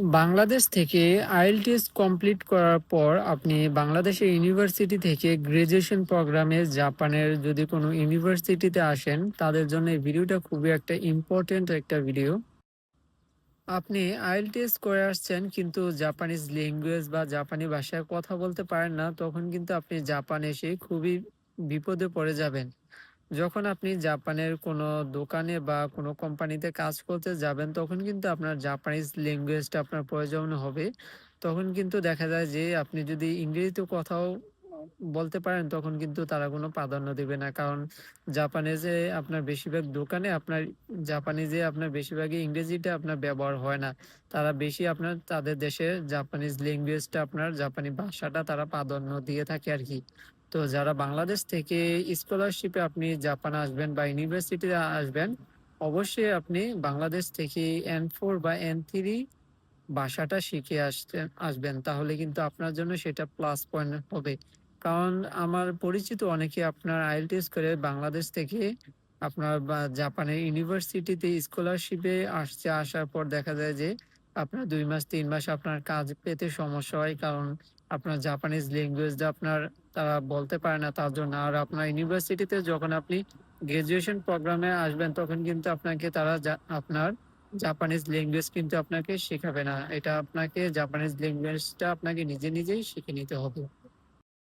বাংলাদেশ থেকে IELTS complete করার পর আপনি বাংলাদেশের ইউনিভার্সিটি থেকে গ্রাজুয়েশন প্রোগ্রামে জাপানের যদি কোনো ইউনিভার্সিটিতে আসেন, তাদের জন্য এই ভিডিওটা খুবই একটা ইম্পর্টেন্ট একটা ভিডিও। আপনি আইএলটিএস করে আসছেন কিন্তু জাপানিজ ল্যাঙ্গুয়েজ বা জাপানি ভাষায় কথা বলতে পারেন না, তখন কিন্তু আপনি জাপান এসে খুবই বিপদে পড়ে যাবেন। যখন আপনি জাপানের কোনো দোকানে বা কোনো কোম্পানিতে কাজ করতে যাবেন, তখন কিন্তু আপনার জাপানিজ ল্যাঙ্গুয়েজটা আপনার প্রয়োজন হবে। তখন কিন্তু দেখা যায় যে আপনি যদি ইংরেজিতে কথাও বলতে পারেন তখন কিন্তু তারা কোনো প্রাধান্য দেবে না। কারণ জাপানে যে আপনার বেশিরভাগ দোকানে আপনার জাপানি যে আপনার বেশিরভাগই ইংরেজিটা আপনার ব্যবহার হয় না। তারা বেশি আপনার, তাদের দেশে জাপানিজ ল্যাঙ্গুয়েজটা আপনার, জাপানি ভাষাটা তারা প্রাধান্য দিয়ে থাকে আর কি তো যারা বাংলাদেশ থেকে স্কলারশিপে আপনি জাপান আসবেন বা ইউনিভার্সিটিতে আসবেন, অবশ্যই আপনি বাংলাদেশ থেকে এন ফোর বা এন থ্রি ভাষাটা শিখে আসতে, আসবেন। তাহলে কিন্তু আপনার জন্য সেটা প্লাস পয়েন্ট হবে। কারণ আমার পরিচিত অনেকে আপনার আইএলটিএস করে বাংলাদেশ থেকে আপনার জাপানের ইউনিভার্সিটিতে স্কলারশিপে আসছে, আসার পর দেখা যায় যে আপনার দুই মাস, তিন মাস আপনার কাজ পেতে সমস্যা হয় কারণ আপনার জাপানিজ ল্যাঙ্গুয়েজটা আপনার তারা বলতে পারে না তার জন্য। আর আপনার ইউনিভার্সিটিতে যখন আপনি গ্রাজুয়েশন প্রোগ্রামে আসবেন তখন কিন্তু আপনাকে তারা আপনার জাপানিজ ল্যাঙ্গুয়েজ কিন্তু আপনাকে শেখাবে না। এটা আপনাকে জাপানিজ ল্যাঙ্গুয়েজটা আপনাকে নিজে নিজেই শিখে নিতে হবে।